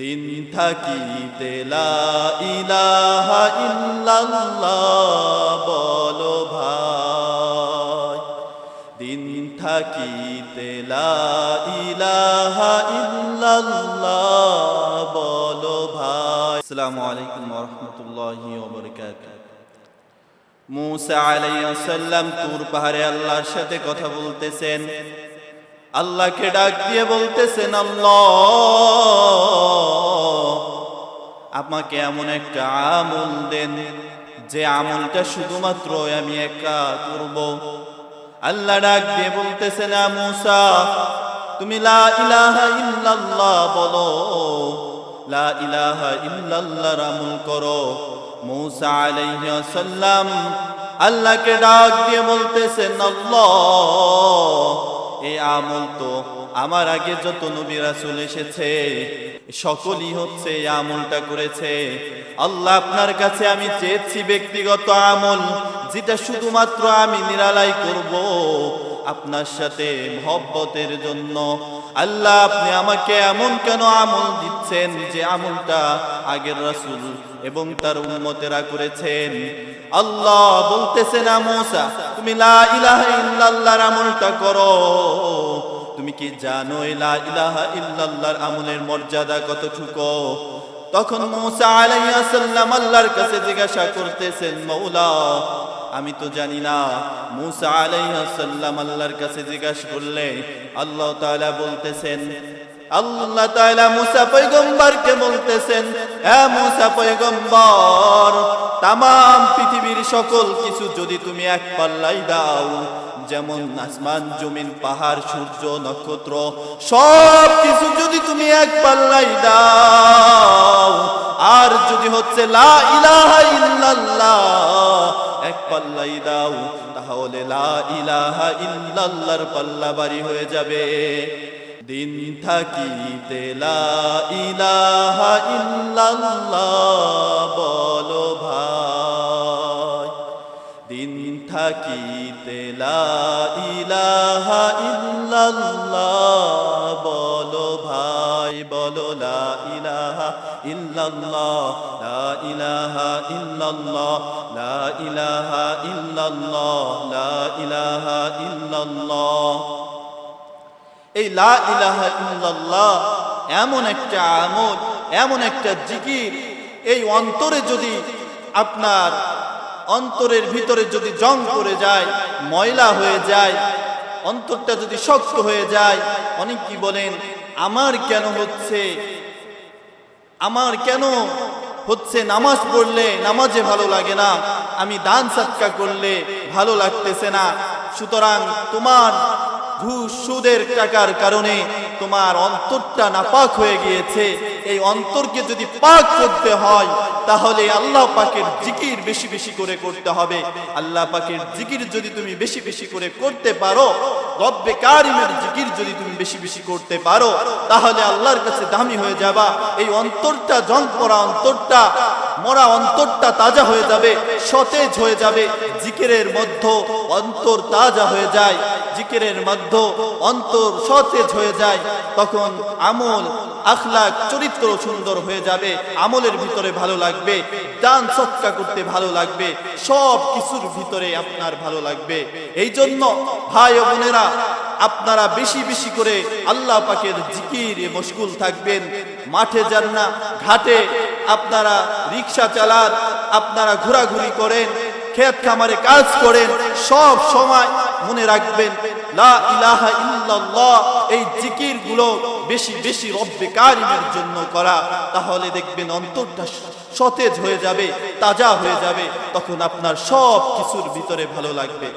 দিন থাকিতে ইলাহা ইল্লাল্লাহ বলো ভাই। দিন থাকিতে ইলাহা ইল্লাল্লাহ বলো ভাই। আসসালামু আলাইকুম ওয়া রাহমাতুল্লাহি মুসা আলাইহিস সালাম তুর পাহাড়ে আল্লাহর সাথে কথা বলতেছেন। আল্লাহকে ডাক দিয়ে বলতেছেন আমাকে এমন একটা আমল দেন, যে আমলটা শুধুমাত্র আমি একা করব। আল্লাহ ডাক দিয়ে বলতেছেন "আ মুসা, তুমি লা ইলাহা ইল্লাল্লাহ বলো। লা ইলাহা ইল্লাল্লাহর আমল করো। মুসা আলাইহিস সালাম আল্লাহকে ডাক দিয়ে বলতেছেন, আল্লাহ এই আমল তো আমার আগে যত নবী চলে এসেছে, সকলই হচ্ছে এই আমলটা করেছে। আল্লাহ আপনার কাছে আমি চেয়েছি ব্যক্তিগত আমল, যেটা শুধুমাত্র আমি নিরালাই করব। আপনার সাথে মহব্বতের জন্য। আল্লাহ, আপনি আমাকে এমন কেন আমল দিচ্ছেন যে আমলটা আগের রাসূল এবং তার উম্মতেরা করেছেন? আল্লাহ বলতেছেন আমোসা তুমি লা ইল্লাল্লাহর আমলটা করো। তুমি কি জানো লা ইলাহা ইল্লাল্লাহর আমলের মর্যাদা কতটুকু? তখন মুসা আলাইহিস সালাম আল্লাহর কাছে জিজ্ঞাসা করতেছেন, মৌলা আমি তো জানি না। মুসা আলাইহিস সালাম আল্লাহর কাছে জিজ্ঞাসা করলে আল্লাহ তাআলা বলতেছেন, আল্লাহ তাআলা মুসা পয়গম্বরকে বলতেছেন এ মুসা পয়গম্বর তাম পৃথিবীর সকল কিছু যদি তুমি এক পাল্লাই দাও, যেমন আসমান, জমিন, পাহাড়, সূর্য, নক্ষত্র, সব কিছু যদি তুমি এক পাল্লাই দাও, আর যদি হচ্ছে লা ইলাহা ইল্লাল্লাহ এক পাল্লাই দাও, তাহলে লা ইলাহা পাল্লা বাড়ি হয়ে যাবে। দিন থাকিতে লা ইলাহা ইল্লাল্লাহ বলো ভাই। দিন থাকিতে লা ইলাহা ইল্লাল্লাহ ভাই, বলো লা ইলাহা ইল্লাল্লাহ, লা ইলাহা ইল্লাল্লাহ, লা ইলাহা ইল্লাল্লাহ, লা ইলাহা ইল্লাল্লাহ। এই লা ইলাহা ইল্লাল্লাহ এমন একটা আমল, এমন একটা জিকির, এই অন্তরে যদি আপনার অন্তরের ভিতরে যদি জং পড়ে যায়, ময়লা হয়ে যায়, অন্তরটা যদি শক্ত হয়ে যায়, অনেক কি বলেন? আমার কেন হচ্ছে? আমার কেন হচ্ছে নামাজ পড়লে নামাজে ভালো লাগে না? আমি দান সাতকা করলে ভালো লাগতেছে না। সুতরাং তোমার ঘুষ সুদের টাকার কারণে তোমার অন্তরটা নাপাক হয়ে গিয়েছে। এই অন্তরকে যদি পাক করতে হয়, তাহলে আল্লাহ পাকের জিকির বেশি বেশি করে করতে হবে। আল্লাহ পাকের জিকির যদি তুমি বেশি বেশি করে করতে পারো রব্বে কারিমের জিকির যদি তুমি বেশি বেশি করতে পারো, তাহলে আল্লাহর কাছে দামি হয়ে যাবা। এই অন্তরটা জং পড়া অন্তরটা, মরা অন্তরটা তাজা হয়ে যাবে, সতেজ হয়ে যাবে। জিকিরের মধ্য অন্তর তাজা হয়ে যায়, জিকিরের মধ্য অন্তর সতেজ হয়ে যায়। তখন আমল আখলাক চরিত্র সুন্দর হয়ে যাবে, আমলের ভিতরে ভালো লাগবে, দান সৎকা করতে ভালো লাগবে সব কিছুর ভিতরে আপনার ভালো লাগবে। এই জন্য ভাই বোনেরা আপনারা বেশি বেশি করে আল্লাহ পাকের জিকির মশগুল থাকবেন। মাঠে যান না, ঘাটে আপনারা রিক্সা চালান, আপনারা ঘোরাঘুরি করেন ক্ষেত খামারে কাজ করেন, সব সময় মনে রাখবেন, লা ইলাহা ইল্লাল্লাহ, এই জিকিরগুলো বেশি বেশি রব্বে কারিমের জন্য করা। তাহলে দেখবেন অন্তরটা সতেজ হয়ে যাবে, তাজা হয়ে যাবে, তখন আপনার সব কিছুর ভিতরে ভালো লাগবে।